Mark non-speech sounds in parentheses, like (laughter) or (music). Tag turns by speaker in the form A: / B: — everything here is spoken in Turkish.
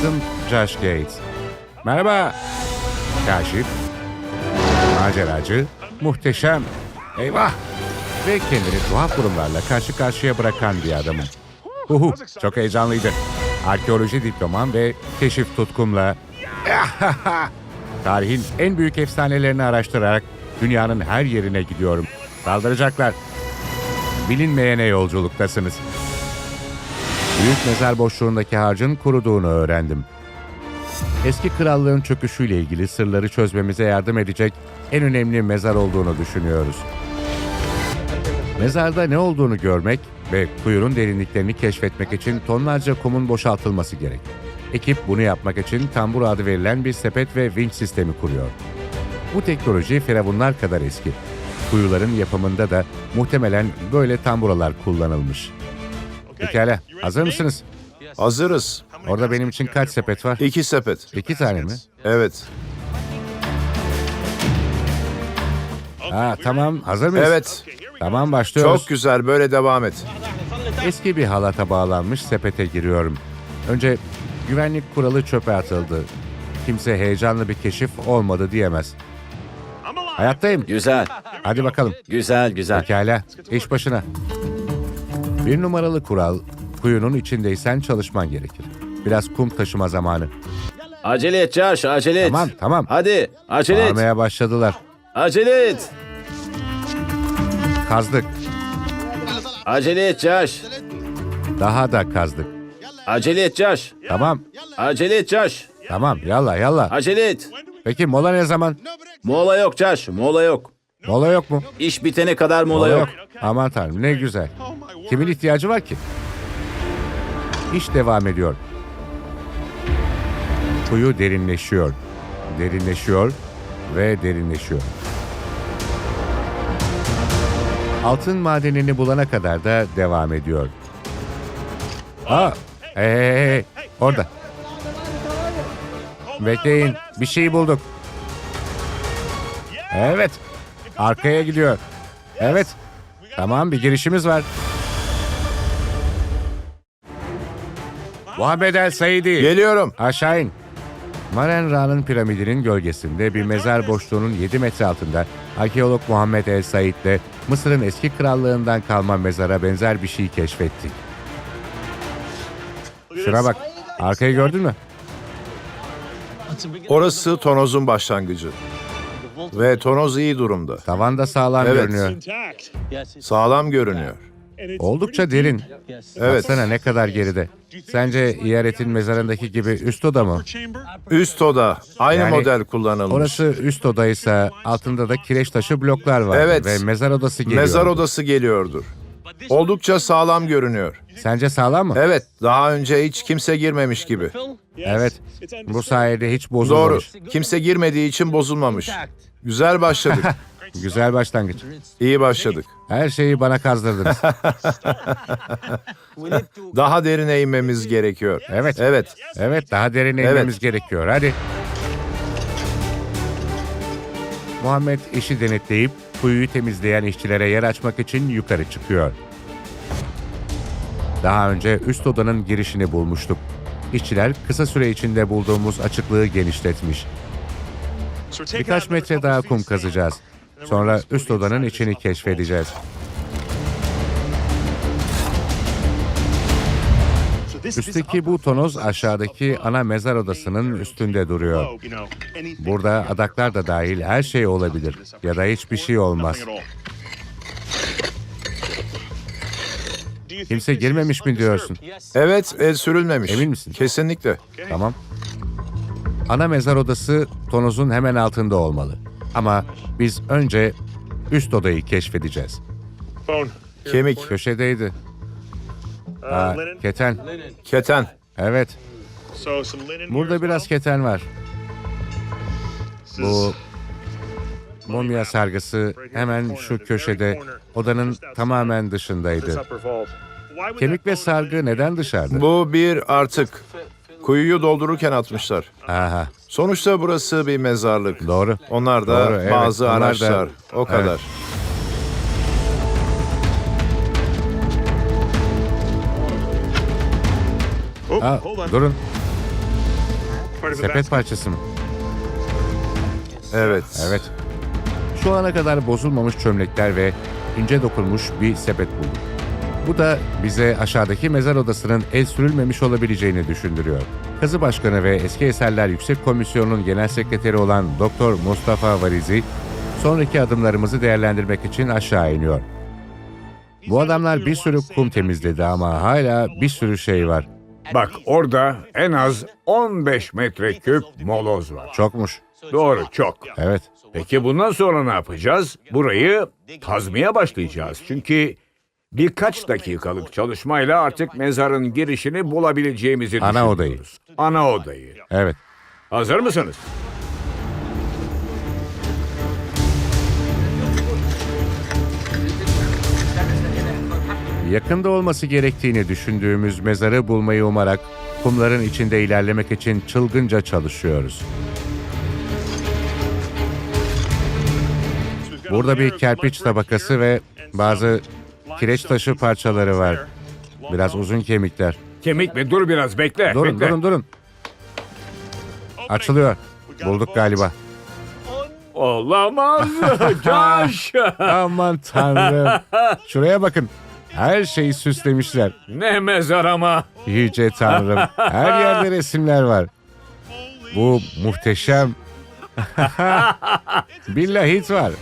A: Adım Josh Gates. Merhaba. Kaşif. Maceracı. Muhteşem. Eyvah. Ve kendini tuhaf durumlarla karşı karşıya bırakan bir adamım. Uhu, çok heyecanlıydı. Arkeoloji diplomam ve keşif tutkumla (laughs) tarihin en büyük efsanelerini araştırarak dünyanın her yerine gidiyorum. Saldıracaklar. Bilinmeyene yolculuktasınız. Büyük mezar boşluğundaki harcın kuruduğunu öğrendim. Eski krallığın çöküşüyle ilgili sırları çözmemize yardım edecek en önemli mezar olduğunu düşünüyoruz. Mezarda ne olduğunu görmek ve kuyunun derinliklerini keşfetmek için tonlarca kumun boşaltılması gerek. Ekip bunu yapmak için tambur adı verilen bir sepet ve vinç sistemi kuruyor. Bu teknoloji firavunlar kadar eski. Kuyuların yapımında da muhtemelen böyle tamburalar kullanılmış. Pekala, hazır mısınız?
B: Hazırız.
A: Orada benim için kaç sepet var?
B: İki sepet.
A: İki tane mi?
B: Evet.
A: Ha tamam, hazır mıyız?
B: Evet.
A: Tamam başlıyoruz.
B: Çok güzel. Böyle devam et.
A: Eski bir halata bağlanmış sepete giriyorum. Önce güvenlik kuralı çöpe atıldı. Kimse heyecanlı bir keşif olmadı diyemez. Hayattayım.
C: Güzel,
A: Hadi bakalım.
C: güzel, güzel.
A: Pekala, iş başına. Bir numaralı kural, kuyunun içindeysen çalışman gerekir. Biraz kum taşıma zamanı.
C: Acele et Josh, acele et.
A: Tamam, tamam.
C: Hadi, acele et.
A: Bağırmaya başladılar.
C: Acele et.
A: Kazdık.
C: Acele et Josh.
A: Daha da kazdık.
C: Acele et Josh.
A: Tamam,
C: Acele et Josh.
A: tamam. Yalla yalla.
C: Acele et.
A: Peki mola ne zaman?
C: Mola yok Josh, mola yok.
A: Mola yok mu?
C: İş bitene kadar mola yok.
A: Aman tanrım ne güzel. Kimin ihtiyacı var ki? İş devam ediyor. Kuyu derinleşiyor. Derinleşiyor ve derinleşiyor. Altın madenini bulana kadar da devam ediyor. Aa, hey, hey, hey, orada. Bekleyin, bir şey bulduk. Evet, arkaya gidiyor. Evet, tamam bir girişimiz var. Muhammed El Saidi.
B: Geliyorum.
A: Aşağı in. Maren Ra'nın piramidinin gölgesinde bir mezar boşluğunun 7 metre altında arkeolog Muhammed El Said ile Mısır'ın eski krallığından kalma mezara benzer bir şey keşfettik. Şuna bak. Arkayı gördün mü?
B: Orası tonozun başlangıcı. Ve tonoz iyi durumda.
A: Tavan da sağlam
B: Evet.
A: görünüyor.
B: Sağlam görünüyor.
A: Oldukça derin.
B: Evet.
A: Baksana ne kadar geride. Sence İyaret'in mezarındaki gibi üst oda mı?
B: Üst oda. Aynı
A: Yani
B: model kullanılmış.
A: Orası üst odaysa altında da kireç taşı bloklar var.
B: Evet.
A: Ve mezar odası geliyor.
B: Mezar odası geliyordur. Oldukça sağlam görünüyor.
A: Sence sağlam mı?
B: Evet, daha önce hiç kimse girmemiş gibi.
A: Evet. Bu sayede hiç
B: Doğru.
A: bozulmamış.
B: Kimse girmediği için bozulmamış. Güzel başladık. (laughs)
A: Güzel başlangıç.
B: İyi başladık.
A: Her şeyi bana kazdırdınız. (laughs)
B: Daha derine inmemiz gerekiyor.
A: Evet.
B: Evet.
A: Evet daha derine
B: Evet.
A: inmemiz gerekiyor. Hadi. Muhammed işi denetleyip kuyuyu temizleyen işçilere yer açmak için yukarı çıkıyor. Daha önce üst odanın girişini bulmuştuk. İşçiler kısa süre içinde bulduğumuz açıklığı genişletmiş. Birkaç metre daha kum kazacağız. Sonra üst odanın içini keşfedeceğiz. Üstteki bu tonoz aşağıdaki ana mezar odasının üstünde duruyor. Burada adaklar da dahil her şey olabilir ya da hiçbir şey olmaz. Kimse girmemiş mi diyorsun?
B: Evet, el sürülmemiş.
A: Emin misin?
B: Kesinlikle.
A: Tamam. Ana mezar odası tonozun hemen altında olmalı. Ama biz önce üst odayı keşfedeceğiz.
B: Kemik,
A: Köşedeydi. Ha, keten.
B: keten.
A: Evet. Burada biraz keten var. Bu mumya sargısı hemen şu köşede odanın tamamen dışındaydı. Kemik ve sargı neden dışarıda?
B: Bu bir artık. Kuyuyu doldururken atmışlar.
A: Aha,
B: Sonuçta burası bir mezarlık.
A: doğru.
B: Onlar da
A: Doğru, evet,
B: bazı
A: onlar da-
B: araçlar. O
A: Evet.
B: kadar.
A: Ha, durun. Sepet parçası mı?
B: Evet.
A: Evet. Şu ana kadar bozulmamış çömlekler ve ince dokunmuş bir sepet bulduk. Bu da bize aşağıdaki mezar odasının el sürülmemiş olabileceğini düşündürüyor. Kazı Başkanı ve Eski Eserler Yüksek Komisyonu'nun genel sekreteri olan Doktor Mustafa Varizi, sonraki adımlarımızı değerlendirmek için aşağı iniyor. Bu adamlar bir sürü kum temizledi ama hala bir sürü şey var.
D: Bak orada en az 15 metreküp moloz var.
A: Çokmuş.
D: Doğru çok.
A: Evet.
D: Peki bundan sonra ne yapacağız? Burayı kazmaya başlayacağız. Çünkü birkaç dakikalık çalışmayla artık mezarın girişini bulabileceğimizi
A: Ana
D: düşünüyoruz.
A: odayı.
D: Ana odayı.
A: Evet.
D: Hazır mısınız?
A: Yakında olması gerektiğini düşündüğümüz mezarı bulmayı umarak kumların içinde ilerlemek için çılgınca çalışıyoruz. Burada bir kerpiç tabakası ve bazı kireç taşı parçaları var. Biraz uzun kemikler.
D: Kemik mi? Dur biraz bekle.
A: Durun
D: bekle.
A: durun durun. Açılıyor. Bulduk galiba.
D: Olamaz. (laughs) Josh.
A: Aman tanrım. Şuraya bakın. Her şeyi süslemişler.
D: ne mezar ama.
A: Yüce Tanrım. Her yerde resimler var. Bu muhteşem. (laughs) bir lahit var.